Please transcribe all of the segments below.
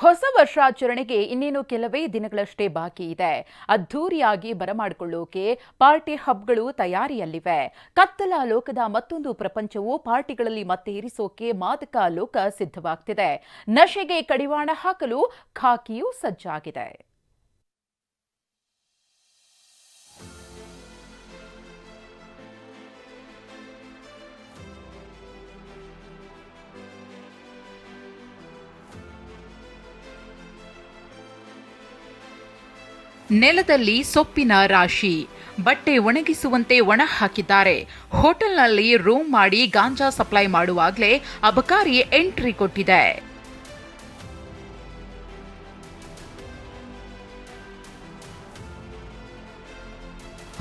ಹೊಸ ವರ್ಷಾಚರಣೆಗೆ ಇನ್ನೇನು ಕೆಲವೇ ದಿನಗಳಷ್ಟೇ ಬಾಕಿ ಇದೆ. ಅದ್ಧೂರಿಯಾಗಿ ಬರಮಾಡಿಕೊಳ್ಳೋಕೆ ಪಾರ್ಟಿ ಹಬ್ಗಳು ತಯಾರಿಯಲ್ಲಿವೆ. ಕತ್ತಲ ಲೋಕದ ಮತ್ತೊಂದು ಪ್ರಪಂಚವು ಪಾರ್ಟಿಗಳಲ್ಲಿ ಮತ್ತೆ ಇರಿಸೋಕೆ ಮಾದಕ ಲೋಕ ಸಿದ್ಧವಾಗ್ತಿದೆ. ನಶೆಗೆ ಕಡಿವಾಣ ಹಾಕಲು ಖಾಕಿಯೂ ಸಜ್ಜಾಗಿದೆ. ನೆಲದಲ್ಲಿ ಸೊಪ್ಪಿನ ರಾಶಿ. ಬಟ್ಟೆ ಒಣಗಿಸುವಂತೆ ಒಣ ಹಾಕಿದ್ದಾರೆ. ಹೋಟೆಲ್ನಲ್ಲಿ ರೂಮ್ ಮಾಡಿ ಗಾಂಜಾ ಸಪ್ಲೈ ಮಾಡುವಾಗಲೇ ಅಬಕಾರಿ ಎಂಟ್ರಿ ಕೊಟ್ಟಿದೆ.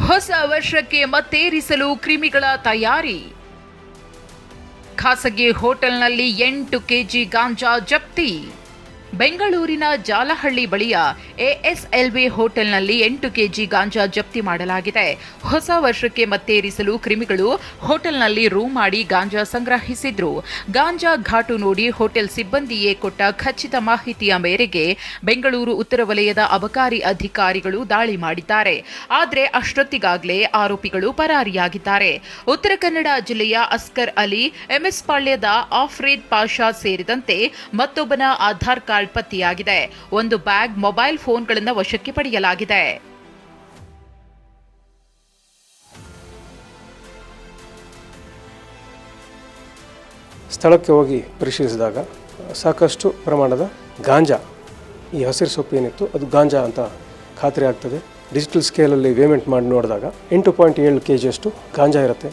ಹೊಸ ವರ್ಷಕ್ಕೆ ಮತ್ತೇರಿಸಲು ಕ್ರಿಮಿಗಳ ತಯಾರಿ. ಖಾಸಗಿ ಹೋಟೆಲ್ನಲ್ಲಿ ಎಂಟು ಕೆಜಿ ಗಾಂಜಾ ಜಪ್ತಿ. ಬೆಂಗಳೂರಿನ ಜಾಲಹಳ್ಳಿ ಬಳಿಯ ಎಎಸ್ಎಲ್ವಿ ಹೋಟೆಲ್ನಲ್ಲಿ ಎಂಟು ಕೆಜಿ ಗಾಂಜಾ ಜಪ್ತಿ ಮಾಡಲಾಗಿದೆ. ಹೊಸ ವರ್ಷಕ್ಕೆ ಮತ್ತೇರಿಸಲು ಕ್ರಿಮಿಗಳು ಹೋಟೆಲ್ನಲ್ಲಿ ರೂಮ್ ಮಾಡಿ ಗಾಂಜಾ ಸಂಗ್ರಹಿಸಿದ್ರು. ಗಾಂಜಾ ಘಾಟು ನೋಡಿ ಹೋಟೆಲ್ ಸಿಬ್ಬಂದಿಯೇ ಕೊಟ್ಟ ಖಚಿತ ಮಾಹಿತಿಯ ಮೇರೆಗೆ ಬೆಂಗಳೂರು ಉತ್ತರ ವಲಯದ ಅಬಕಾರಿ ಅಧಿಕಾರಿಗಳು ದಾಳಿ ಮಾಡಿದ್ದಾರೆ. ಆದರೆ ಅಷ್ಟೊತ್ತಿಗಾಗಲೇ ಆರೋಪಿಗಳು ಪರಾರಿಯಾಗಿದ್ದಾರೆ. ಉತ್ತರ ಕನ್ನಡ ಜಿಲ್ಲೆಯ ಅಸ್ಕರ್ ಅಲಿ ಎಂಎಸ್ ಪಾಳ್ಯದ ಆಫ್ರೀದ್ ಪಾಷಾ ಸೇರಿದಂತೆ ಮತ್ತೊಬ್ಬನ ಆಧಾರ್ ಕಾರ್ಡ್ ಪತ್ತೆಯಾಗಿದೆ ಒಂದು ಬ್ಯಾಗ್ ಮೊಬೈಲ್ ಫೋನ್ಗಳನ್ನು ವಶಕ್ಕೆ ಪಡೆಯಲಾಗಿದೆ. ಸ್ಥಳಕ್ಕೆ ಹೋಗಿ ಪರಿಶೀಲಿಸಿದಾಗ ಸಾಕಷ್ಟು ಪ್ರಮಾಣದ ಗಾಂಜಾ ಈ ಹಸಿರು ಸೊಪ್ಪು ಏನಿತ್ತು ಅದು ಗಾಂಜಾ ಅಂತ ಖಾತ್ರಿ ಆಗ್ತದೆ. ಡಿಜಿಟಲ್ ಸ್ಕೇಲಲ್ಲಿ ಪೇಮೆಂಟ್ ಮಾಡಿ ನೋಡಿದಾಗ ಎಂಟು ಪಾಯಿಂಟ್ ಏಳು ಕೆ ಜಿಯಷ್ಟು ಗಾಂಜಾ ಇರುತ್ತೆ.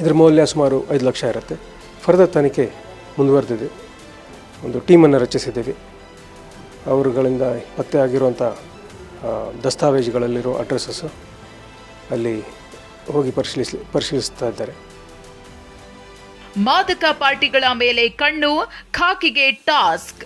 ಇದರ ಮೌಲ್ಯ ಸುಮಾರು ಐದು ಲಕ್ಷ ಇರುತ್ತೆ. ಫರ್ದರ್ ತನಿಖೆ ಮುಂದುವರೆದಿದೆ. ಒಂದು ಟೀಮನ್ನು ರಚಿಸಿದ್ದೀವಿ. ಅವರುಗಳಿಂದ ಪತ್ತೆ ಆಗಿರುವಂಥ ದಸ್ತಾವೇಜುಗಳಲ್ಲಿರೋ ಅಡ್ರೆಸ್ಸಸ್ಸು ಅಲ್ಲಿ ಹೋಗಿ ಪರಿಶೀಲಿಸಿ, ಪರಿಶೀಲಿಸ್ತಾ ಇದ್ದಾರೆ. ಮಾದಕ ಪಾರ್ಟಿಗಳ ಮೇಲೆ ಕಣ್ಣು, ಖಾಕಿಗೆ ಟಾಸ್ಕ್.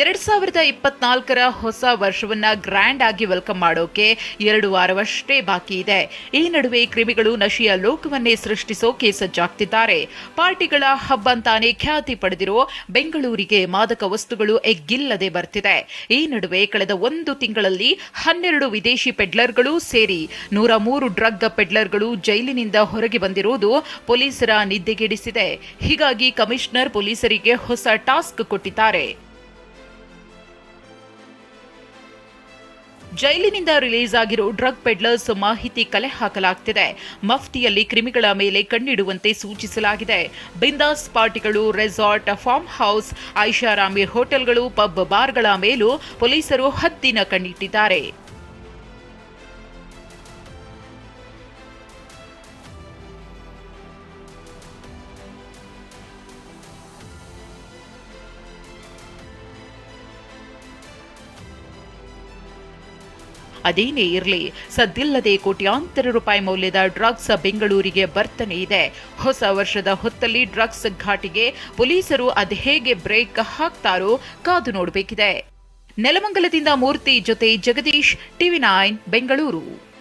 ಎರಡ್ ಸಾವಿರದ ಇಪ್ಪತ್ನಾಲ್ಕರ ಹೊಸ ವರ್ಷವನ್ನ ಗ್ರ್ಯಾಂಡ್ ಆಗಿ ವೆಲ್ಕಮ್ ಮಾಡೋಕೆ ಎರಡು ವಾರವಷ್ಟೇ ಬಾಕಿ ಇದೆ. ಈ ನಡುವೆ ಕ್ರಿಮಿಗಳು ನಶಿಯ ಲೋಕವನ್ನೇ ಸೃಷ್ಟಿಸೋಕೆ ಸಜ್ಜಾಗ್ತಿದ್ದಾರೆ. ಪಾರ್ಟಿಗಳ ಹಬ್ಬ ಅಂತಾನೆ ಖ್ಯಾತಿ ಪಡೆದಿರೋ ಬೆಂಗಳೂರಿಗೆ ಮಾದಕ ವಸ್ತುಗಳು ಎಗ್ಗಿಲ್ಲದೆ ಬರ್ತಿದೆ. ಈ ನಡುವೆ ಕಳೆದ ಒಂದು ತಿಂಗಳಲ್ಲಿ ಹನ್ನೆರಡು ವಿದೇಶಿ ಪೆಡ್ಲರ್ಗಳು ಸೇರಿ ನೂರ ಮೂರು ಡ್ರಗ್ ಪೆಡ್ಲರ್ಗಳು ಜೈಲಿನಿಂದ ಹೊರಗೆ ಬಂದಿರುವುದು ಪೊಲೀಸರ ನಿದ್ದೆಗೆಡಿಸಿದೆ. ಹೀಗಾಗಿ ಕಮಿಷನರ್ ಪೊಲೀಸರಿಗೆ ಹೊಸ ಟಾಸ್ಕ್ ಕೊಟ್ಟಿದ್ದಾರೆ. ಜೈಲಿನಿಂದ ರಿಲೀಸ್ ಆಗಿರೋ ಡ್ರಗ್ ಪೆಡ್ಲರ್ಸ್ ಮಾಹಿತಿ ಕಲೆ ಹಾಕಲಾಗ್ತಿದೆ. ಮಫ್ತಿಯಲ್ಲಿ ಕ್ರಿಮಿಗಳ ಮೇಲೆ ಕಣ್ಣಿಡುವಂತೆ ಸೂಚಿಸಲಾಗಿದೆ. ಬಿಂದಾಸ್ ಪಾರ್ಟಿಗಳು, ರೆಸಾರ್ಟ್, ಫಾರ್ಮ್ ಹೌಸ್, ಐಷಾರಾಮಿ ಹೋಟೆಲ್ಗಳು, ಪಬ್ ಬಾರ್ಗಳ ಮೇಲೂ ಪೊಲೀಸರು ಹದ್ದಿನ ಕಣ್ಣಿಟ್ಟಿದ್ದಾರೆ. ಅದೇನೇ ಇರಲಿ, ಸದ್ದಿಲ್ಲದೆ ಕೋಟ್ಯಾಂತರ ರೂಪಾಯಿ ಮೌಲ್ಯದ ಡ್ರಗ್ಸ್ ಬೆಂಗಳೂರಿಗೆ ಬರ್ತನೇ ಇದೆ. ಹೊಸ ವರ್ಷದ ಹೊತ್ತಲ್ಲಿ ಡ್ರಗ್ಸ್ ಘಾಟಿಗೆ ಪೊಲೀಸರು ಅದು ಹೇಗೆ ಬ್ರೇಕ್ ಹಾಕ್ತಾರೋ ಕಾದು ನೋಡಬೇಕಿದೆ. ನೆಲಮಂಗಲದಿಂದ ಮೂರ್ತಿ ಜೊತೆ ಜಗದೀಶ್, ಟಿವಿ ನೈನ್, ಬೆಂಗಳೂರು.